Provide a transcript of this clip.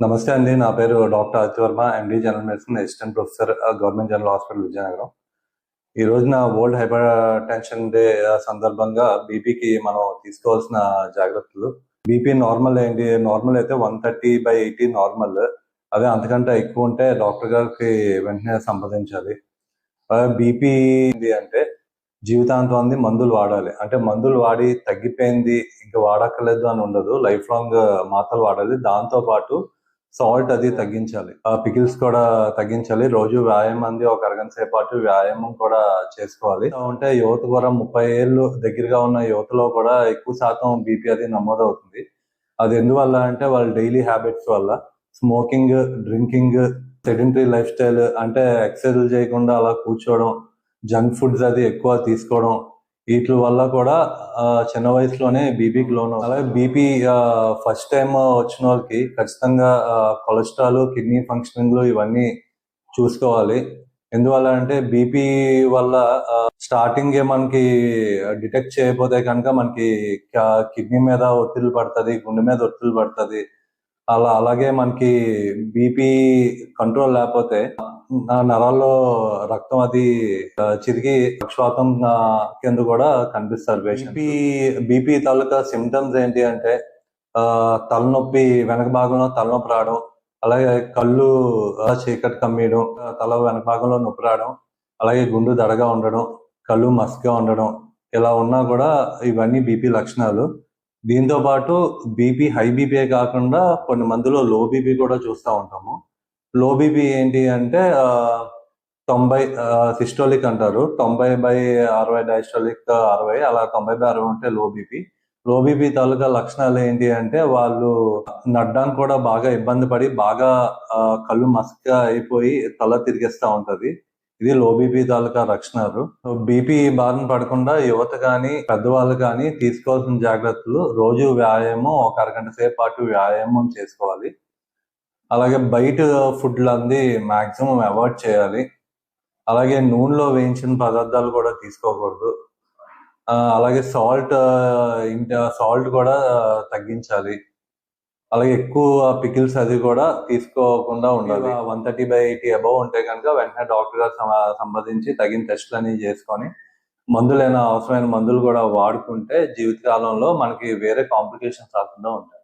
నమస్తే అండి. నా పేరు doctor Aditya Varma MD general medicine assistant professor government general hospital Vizianagaram. ఈ రోజున వరల్డ్ హైపర్ టెన్షన్ డే సందర్భంగా బీపీకి మనం తీసుకోవాల్సిన జాగ్రత్తలు. బీపీ నార్మల్ ఏంటి? నార్మల్ అయితే one thirty by eighty normal అదే అంతకంటే ఎక్కువ ఉంటే డాక్టర్ గారికి వెంటనే సంప్రదించాలి. బీపీ అంటే జీవితాంతం అంది మందులు వాడాలి. అంటే మందులు వాడి తగ్గిపోయింది ఇంకా వాడక్కర్లేదు అని ఉండదు. లైఫ్ లాంగ్ uh, మాత్రలు వాడాలి. దాంతో పాటు సాల్ట్ అది తగ్గించాలి. ఆ పికిల్స్ కూడా తగ్గించాలి. రోజు వ్యాయామం అంది ఒక అరగంట సేపు పాటు వ్యాయామం కూడా చేసుకోవాలి. ఉంటే యువత కూడా ముప్పై ఏళ్ళు దగ్గరగా ఉన్న యువతలో కూడా ఎక్కువ శాతం బీపీ అది నమోదవుతుంది. అది ఎందువల్ల అంటే వాళ్ళ డైలీ హ్యాబిట్స్ వల్ల smoking drinking sedentary lifestyle అంటే ఎక్సర్సైజ్ చేయకుండా అలా కూర్చోవడం జంక్ ఫుడ్స్ అది ఎక్కువ తీసుకోవడం వీటి వల్ల కూడా చిన్న వయసులోనే బీపీకి లోన్ అలాగే బీపీ ఫస్ట్ టైం వచ్చిన వాళ్ళకి ఖచ్చితంగా కొలెస్ట్రాల్ కిడ్నీ ఫంక్షనింగ్ ఇవన్నీ చూసుకోవాలి. ఎందువల్ల అంటే బీపీ వల్ల స్టార్టింగ్ మనకి డిటెక్ట్ చేయకపోతే కనుక మనకి కిడ్నీ మీద ఒత్తిడి పడుతుంది గుండె మీద ఒత్తిడి పడుతుంది అలా అలాగే మనకి బీపీ కంట్రోల్ లేకపోతే నా నరాల్లో రక్తం అది చిరిగి పక్షవాతం కింద కూడా కనిపిస్తారు బీపీ బీపీ తాలూకా సిమ్టమ్స్ ఏంటి అంటే ఆ, తలనొప్పి వెనక భాగంలో తలనొప్పి రావడం అలాగే కళ్ళు చీకటి కమ్మేయడం తల వెనక భాగంలో నొప్పి రావడం అలాగే గుండు దడగా ఉండడం కళ్ళు మస్క్గా ఉండడం ఇలా ఉన్నా కూడా ఇవన్నీ బీపీ లక్షణాలు. దీంతో పాటు బీపీ హై బీపీ కాకుండా కొన్ని మందిలో లో బీపీ కూడా చూస్తూ ఉంటాము. లో బీపీ ఏంటి అంటే తొంభై సిస్టోలిక్ అంటారు. తొంభై బై అరవై డైస్టోలిక్ అరవై అలా తొంభై బై అరవై ఉంటే లో బీపీ. లో బీపీ తాలూకా లక్షణాలు ఏంటి అంటే వాళ్ళు నడ్డానికి కూడా బాగా ఇబ్బంది పడి బాగా కళ్ళు మసక అయిపోయి తల తిరిగేస్తా ఉంటది. ఇది లో బీపీ తాలూకా రక్షణారు బీపీ బారిన పడకుండా యువత కానీ పెద్దవాళ్ళు కానీ తీసుకోవాల్సిన జాగ్రత్తలు రోజు వ్యాయామం ఒక అరగంట సేపు పాటు వ్యాయామం చేసుకోవాలి. అలాగే బయట ఫుడ్లు అంది మాక్సిమం అవాయిడ్ చేయాలి. అలాగే నూనెలో వేయించిన పదార్థాలు కూడా తీసుకోకూడదు. అలాగే సాల్ట్ సాల్ట్ కూడా తగ్గించాలి. అలాగే ఎక్కువ పికిల్స్ అది కూడా తీసుకోకుండా ఉండాలి. One thirty by eighty above ఉంటే కనుక వెంటనే డాక్టర్ గారు సంబంధించి సంప్రదించి తగిన టెస్ట్లు అనేవి చేసుకొని మందులైన అవసరమైన మందులు కూడా వాడుకుంటే జీవితకాలంలో మనకి వేరే కాంప్లికేషన్స్ రాకుండా ఉంటాయి.